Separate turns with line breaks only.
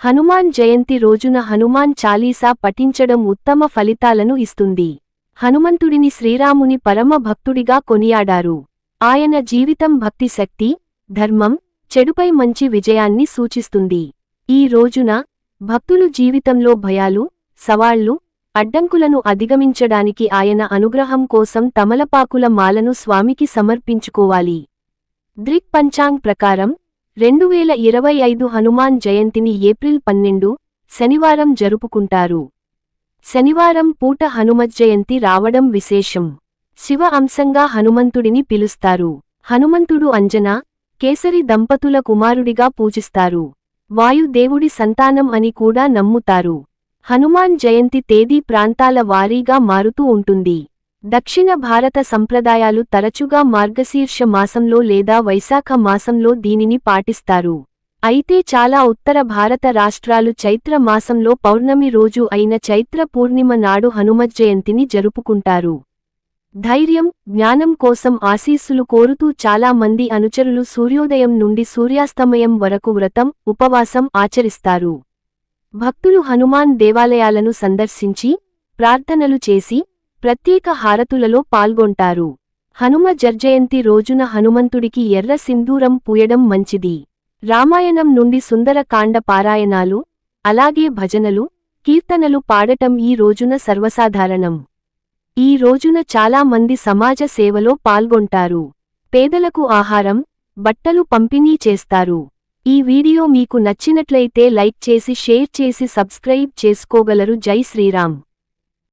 హనుమాన్ జయంతి రోజున హనుమాన్ చాలీసా పఠించడం ఉత్తమ ఫలితాలను ఇస్తుంది. హనుమంతుడిని శ్రీరాముని పరమ భక్తుడిగా కొనియాడారు. ఆయన జీవితం భక్తి శక్తి ధర్మం చెడుపై మంచి విజయాన్ని సూచిస్తుంది. ఈ రోజున భక్తులు జీవితంలో భయాలు సవాళ్ళు అడ్డంకులను అధిగమించడానికి ఆయన అనుగ్రహం కోసం తమలపాకుల మాలను స్వామికి సమర్పించుకోవాలి. దృక్ పంచాంగ్ ప్రకారం రెండు వేల ఇరవై ఐదు హనుమాన్ జయంతిని ఏప్రిల్ పన్నెండు శనివారం జరుపుకుంటారు. శనివారం పూట హనుమజ్జయంతి రావడం విశేషం. శివ అంశంగా హనుమంతుడిని పిలుస్తారు. హనుమంతుడు అంజనా కేసరి దంపతుల కుమారుడిగా పూజిస్తారు. వాయుదేవుడి సంతానం అని కూడా నమ్ముతారు. హనుమాన్ జయంతి తేదీ ప్రాంతాల వారీగా మారుతూ ఉంటుంది. దక్షిణ భారత సంప్రదాయాలు తరచుగా మార్గశీర్ష మాసంలో లేదా వైశాఖ మాసంలో దీనిని పాటిస్తారు. అయితే చాలా ఉత్తర భారత రాష్ట్రాలు చైత్ర మాసంలో పౌర్ణమి రోజు అయిన చైత్ర పూర్ణిమ నాడు హనుమజ్జయంతిని జరుపుకుంటారు. ధైర్యం జ్ఞానం కోసం ఆశీస్సులు కోరుతూ చాలా మంది అనుచరులు సూర్యోదయం నుండి సూర్యాస్తమయం వరకు వ్రతం ఉపవాసం ఆచరిస్తారు. భక్తులు హనుమాన్ దేవాలయాలను సందర్శించి ప్రార్థనలు చేసి ప్రత్యేక హారతులలో పాల్గొంటారు. హనుమ జర్జయంతి రోజున హనుమంతుడికి ఎర్ర సింధూరం పూయడం మంచిది. రామాయణం నుండి సుందరకాండ పారాయణాలు అలాగే భజనలు కీర్తనలు పాడటం ఈ రోజున సర్వసాధారణం. ఈ రోజున చాలా మంది సమాజ సేవలో పాల్గొంటారు. పేదలకు ఆహారం బట్టలు పంపిణీ చేస్తారు. ఈ వీడియో మీకు నచ్చినట్లయితే లైక్ చేసి షేర్ చేసి సబ్స్క్రైబ్ చేసుకోగలరు. జై శ్రీరామ్.